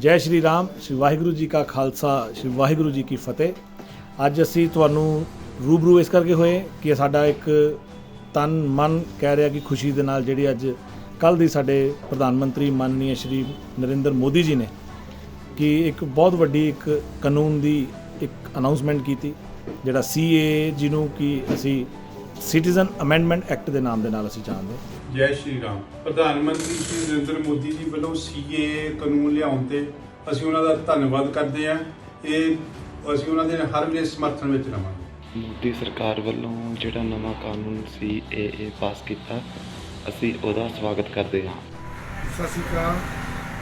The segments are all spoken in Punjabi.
ਜੈ ਸ਼੍ਰੀ ਰਾਮ, ਸ਼੍ਰੀ ਵਾਹਿਗੁਰੂ ਜੀ ਕਾ ਖਾਲਸਾ, ਸ਼੍ਰੀ ਵਾਹਿਗੁਰੂ ਜੀ ਕੀ ਫਤਿਹ। ਅੱਜ ਅਸੀਂ ਤੁਹਾਨੂੰ ਰੂਬਰੂ ਇਸ ਕਰਕੇ ਹੋਏ ਕਿ ਸਾਡਾ ਇੱਕ ਤਨ ਮਨ ਕਹਿ ਰਿਹਾ ਕਿ ਖੁਸ਼ੀ ਦੇ ਨਾਲ ਜਿਹੜੀ ਅੱਜ ਕੱਲ ਦੀ ਸਾਡੇ ਪ੍ਰਧਾਨ ਮੰਤਰੀ ਮਾਨਨੀय ਸ਼੍ਰੀ ਨਰਿੰਦਰ ਮੋਦੀ ਜੀ ਨੇ ਕਿ ਇੱਕ ਬਹੁਤ ਵੱਡੀ ਇੱਕ ਕਾਨੂੰਨ ਦੀ ਇੱਕ ਅਨਾਉਂਸਮੈਂਟ ਕੀਤੀ, ਜਿਹੜਾ ਸੀਏ ਜਿਹਨੂੰ ਕਿ ਅਸੀਂ ਸਿਟੀਜ਼ਨ ਅਮੈਂਡਮੈਂਟ ਐਕਟ ਦੇ ਨਾਮ ਦੇ ਨਾਲ ਅਸੀਂ ਜਾਣਦੇ ਹਾਂ। ਜੈ ਸ਼੍ਰੀ ਰਾਮ। ਪ੍ਰਧਾਨ ਮੰਤਰੀ ਸ਼੍ਰੀ ਨਰਿੰਦਰ ਮੋਦੀ ਜੀ ਵੱਲੋਂ ਸੀਏ ਕਾਨੂੰਨ ਲਿਆਉਣ ਤੇ ਅਸੀਂ ਉਹਨਾਂ ਦਾ ਧੰਨਵਾਦ ਕਰਦੇ ਹਾਂ। ਇਹ ਅਸੀਂ ਉਹਨਾਂ ਦੇ ਹਰ ਵੇਲੇ ਸਮਰਥਨ ਵਿੱਚ ਰਵਾਂਗੇ। ਮੋਦੀ ਸਰਕਾਰ ਵੱਲੋਂ ਜਿਹੜਾ ਨਵਾਂ ਕਾਨੂੰਨ ਸੀ ਏ ਪਾਸ ਕੀਤਾ। ਅਸੀਂ ਉਹਦਾ ਸਵਾਗਤ ਕਰਦੇ ਹਾਂ। ਸਤਿ ਸ਼੍ਰੀ ਅਕਾਲ।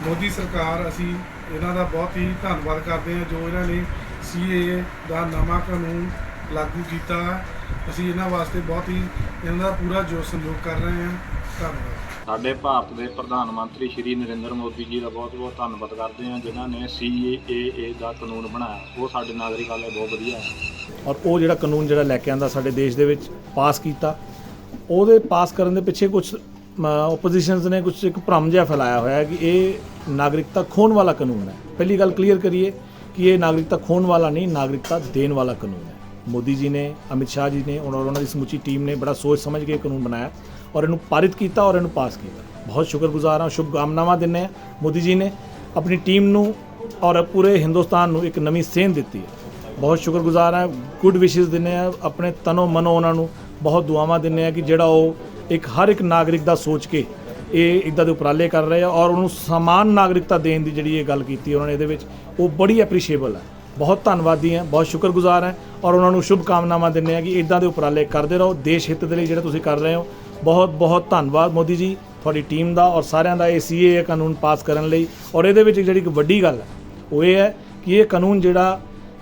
ਮੋਦੀ ਸਰਕਾਰ ਅਸੀਂ ਇਹਨਾਂ ਦਾ ਬਹੁਤ ਹੀ ਧੰਨਵਾਦ ਕਰਦੇ ਹਾਂ ਜੋ ਇਹਨਾਂ ਨੇ ਸੀਏ ਦਾ ਨਵਾਂ ਕਾਨੂੰਨ ਲਾਗੂ ਕੀਤਾ। ਹੈ। ਅਸੀਂ ਇਹਨਾਂ ਵਾਸਤੇ ਬਹੁਤ ਹੀ ਇਹਨਾਂ ਦਾ ਪੂਰਾ ਜੋ ਸਹਿਯੋਗ ਕਰ ਰਹੇ ਹਾਂ। ਧੰਨਵਾਦ। ਸਾਡੇ ਭਾਰਤ ਦੇ ਪ੍ਰਧਾਨ ਮੰਤਰੀ ਸ਼੍ਰੀ ਨਰਿੰਦਰ ਮੋਦੀ ਜੀ ਦਾ ਬਹੁਤ-ਬਹੁਤ ਧੰਨਵਾਦ ਕਰਦੇ ਹਾਂ ਜਿਨ੍ਹਾਂ ਨੇ CAA ਦਾ ਕਾਨੂੰਨ ਬਣਾਇਆ। ਉਹ ਸਾਡੇ ਨਾਗਰਿਕਾਂ ਲਈ ਬਹੁਤ ਵਧੀਆ ਹੈ। ਔਰ ਉਹ ਜਿਹੜਾ ਕਾਨੂੰਨ ਜਿਹੜਾ ਲੈ ਕੇ ਆਂਦਾ ਸਾਡੇ ਦੇਸ਼ ਦੇ ਵਿੱਚ ਪਾਸ ਕੀਤਾ। ਉਹਦੇ ਪਾਸ ਕਰਨ ਦੇ ਪਿੱਛੇ ਕੁਝ ਆਪੋਜੀਸ਼ਨਸ ਨੇ ਕੁਝ ਇੱਕ ਭ੍ਰਮ ਜਿਹਾ ਫੈਲਾਇਆ ਹੋਇਆ ਹੈ ਕਿ ਇਹ ਨਾਗਰਿਕਤਾ ਖੋਣ ਵਾਲਾ ਕਾਨੂੰਨ ਹੈ। ਪਹਿਲੀ ਗੱਲ ਕਲੀਅਰ ਕਰੀਏ ਕਿ ਇਹ ਨਾਗਰਿਕਤਾ ਖੋਣ ਵਾਲਾ ਨਹੀਂ ਨਾਗਰਿਕਤਾ ਦੇਣ ਵਾਲਾ ਕਾਨੂੰਨ ਹੈ। ਮੋਦੀ ਜੀ ਨੇ, ਅਮਿਤ ਸ਼ਾਹ ਜੀ ਨੇ ਔਰ ਉਹਨਾਂ ਦੀ ਸਮੁੱਚੀ ਟੀਮ ਨੇ ਬੜਾ ਸੋਚ ਸਮਝ ਕੇ ਇਹ ਕਾਨੂੰਨ ਬਣਾਇਆ ਔਰ ਇਹਨੂੰ ਪਾਰਿਤ ਕੀਤਾ ਔਰ ਇਹਨੂੰ ਪਾਸ ਕੀਤਾ। ਬਹੁਤ ਸ਼ੁਕਰਗੁਜ਼ਾਰ ਹਾਂ, ਸ਼ੁਭਕਾਮਨਾਵਾਂ ਦਿੰਦੇ ਹਾਂ ਮੋਦੀ ਜੀ ਨੇ। ਆਪਣੀ ਟੀਮ ਨੂੰ ਔਰ ਪੂਰੇ ਹਿੰਦੁਸਤਾਨ ਨੂੰ ਇੱਕ ਨਵੀਂ ਸੇਧ ਦਿੱਤੀ ਹੈ। ਬਹੁਤ ਸ਼ੁਕਰਗੁਜ਼ਾਰ ਹਾਂ ਗੁੱਡ ਵਿਸ਼ੇਸ ਦਿੰਦੇ ਆ ਆਪਣੇ ਤਨੋ ਮਨੋ ਉਹਨਾਂ ਨੂੰ ਬਹੁਤ ਦੁਆਵਾਂ ਦਿੰਦੇ ਆ ਕਿ ਜਿਹੜਾ ਉਹ ਇੱਕ ਹਰ ਇੱਕ ਨਾਗਰਿਕ ਦਾ ਸੋਚ ਕੇ ਇਹ ਇਦਾਂ ਦੇ ਉਪਰਾਲੇ ਕਰ ਰਹੇ ਆ ਔਰ ਉਹਨੂੰ ਸਮਾਨ ਨਾਗਰਿਕਤਾ ਦੇਣ ਦੀ ਜਿਹੜੀ ਇਹ ਗੱਲ ਕੀਤੀ ਉਹਨਾਂ ਨੇ ਇਹਦੇ ਵਿੱਚ, ਉਹ ਬੜੀ ਐਪਰੀਸ਼ੀਏਬਲ ਹੈ। ਬਹੁਤ ਧੰਨਵਾਦੀ ਹਾਂ, ਬਹੁਤ ਸ਼ੁਕਰਗੁਜ਼ਾਰ ਹਾਂ ਔਰ ਉਹਨਾਂ ਨੂੰ ਸ਼ੁਭ ਕਾਮਨਾਵਾਂ ਦਿੰਦੇ ਹਾਂ ਕਿ ਇਦਾਂ ਦੇ ਉਪਰਾਲੇ ਕਰਦੇ ਰਹੋ, ਦੇਸ਼ ਹਿੱਤ ਦੇ ਲਈ ਜਿਹੜਾ ਤੁਸੀਂ ਕਰ ਰਹੇ ਹੋ। ਬਹੁਤ ਬਹੁਤ ਧੰਨਵਾਦ ਮੋਦੀ ਜੀ, ਤੁਹਾਡੀ ਟੀਮ ਦਾ ਔਰ ਸਾਰਿਆਂ ਦਾ ਇਹ ਸੀਏ ਕਾਨੂੰਨ ਪਾਸ ਕਰਨ ਲਈ। ਔਰ ਇਹਦੇ ਵਿੱਚ ਜਿਹੜੀ ਇੱਕ ਵੱਡੀ ਗੱਲ ਹੈ, ਉਹ ਇਹ ਹੈ ਕਿ ਇਹ ਕਾਨੂੰਨ ਜਿਹੜਾ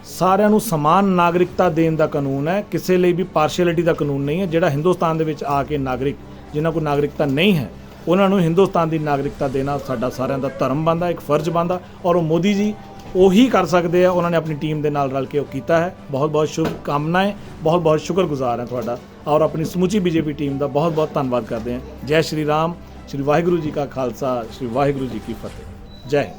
ਸਾਰਿਆਂ ਨੂੰ ਸਮਾਨ ਨਾਗਰਿਕਤਾ ਦੇਣ ਦਾ ਕਾਨੂੰਨ ਹੈ, ਕਿਸੇ ਲਈ ਵੀ ਪਾਰਸ਼ੈਲਿਟੀ ਦਾ ਕਾਨੂੰਨ ਨਹੀਂ ਹੈ, ਜਿਹੜਾ ਹਿੰਦੁਸਤਾਨ ਦੇ ਵਿੱਚ ਆ ਕੇ ਨਾਗਰਿਕ, ਜਿਨ੍ਹਾਂ ਕੋਲ ਨਾਗਰਿਕਤਾ ਨਹੀਂ ਹੈ, ਉਹਨਾਂ ਨੂੰ ਹਿੰਦੁਸਤਾਨ ਦੀ ਨਾਗਰਿਕਤਾ ਦੇਣਾ ਸਾਡਾ ਸਾਰਿਆਂ ਦਾ ਧਰਮ ਬਣਦਾ, ਇੱਕ ਫਰਜ਼ ਬਣਦਾ। ਔਰ ਉਹ ਮੋਦੀ ਜੀ ਉਹੀ ਕਰ ਸਕਦੇ ਆ, ਉਹਨਾਂ ਨੇ ਆਪਣੀ ਟੀਮ ਦੇ ਨਾਲ ਰਲ ਕੇ ਉਹ ਕੀਤਾ ਹੈ। ਬਹੁਤ ਬਹੁਤ ਸ਼ੁਭ ਕਾਮਨਾएं ਬਹੁਤ ਬਹੁਤ ਸ਼ੁਕਰਗੁਜ਼ਾਰ ਹਾਂ ਤੁਹਾਡਾ। ਔਰ ਆਪਣੀ ਸਮੁੱਚੀ ਬੀਜੇਪੀ ਟੀਮ ਦਾ ਬਹੁਤ ਬਹੁਤ ਧੰਨਵਾਦ ਕਰਦੇ ਹਾਂ। ਜੈ ਸ਼੍ਰੀ ਰਾਮ, ਸ਼੍ਰੀ ਵਾਹਿਗੁਰੂ ਜੀ ਕਾ ਖਾਲਸਾ, ਸ਼੍ਰੀ ਵਾਹਿਗੁਰੂ ਜੀ ਕੀ ਫਤਿਹ। ਜੈ